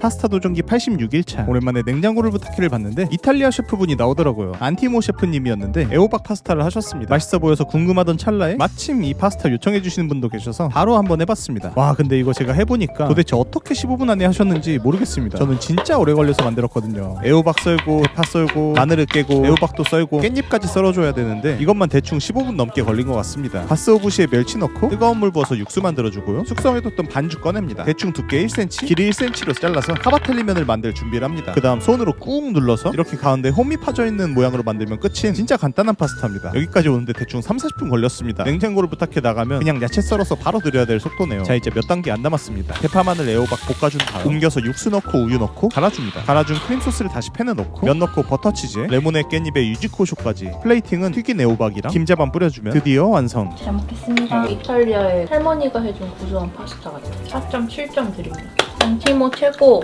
파스타 도전기 86일차. 오랜만에 냉장고를 부탁해를 봤는데 이탈리아 셰프분이 나오더라고요. 안티모 셰프님이었는데 애호박 파스타를 하셨습니다. 맛있어 보여서 궁금하던 찰나에 마침 이 파스타 요청해 주시는 분도 계셔서 바로 한번 해봤습니다. 와 근데 이거 제가 해보니까 도대체 어떻게 15분 안에 하셨는지 모르겠습니다. 저는 진짜 오래 걸려서 만들었거든요. 애호박 썰고 대파 썰고 마늘을 깨고 애호박도 썰고 깻잎까지 썰어줘야 되는데 이것만 대충 15분 넘게 걸린 것 같습니다. 바스오부시에 멸치 넣고 뜨거운 물 부어서 육수 만들어주고요. 숙성해뒀던 반죽 꺼냅니다. 대충 두께 1cm 길이 1cm로 잘라서 카바텔리면을 만들 준비를 합니다. 그 다음 손으로 꾹 눌러서 이렇게 가운데 홈이 파져 있는 모양으로 만들면 끝인 진짜 간단한 파스타입니다. 여기까지 오는데 대충 3, 40분 걸렸습니다. 냉장고를 부탁해 나가면 그냥 야채 썰어서 바로 드려야 될 속도네요. 자 이제 몇 단계 안 남았습니다. 대파 마늘 애호박 볶아준 다음 옮겨서 육수 넣고 우유 넣고 갈아줍니다. 갈아준 크림 소스를 다시 팬에 넣고 면 넣고 버터 치즈에 레몬에 깻잎에 유지코쇼까지 플레이팅은 튀긴 애호박이랑 김자반 뿌려주면 드디어 완성. 잘 먹겠습니다. 이탈리아의 할머니가 해준 고소한 파스타 같아요. 4.7점 드립니다. 안티모 최고.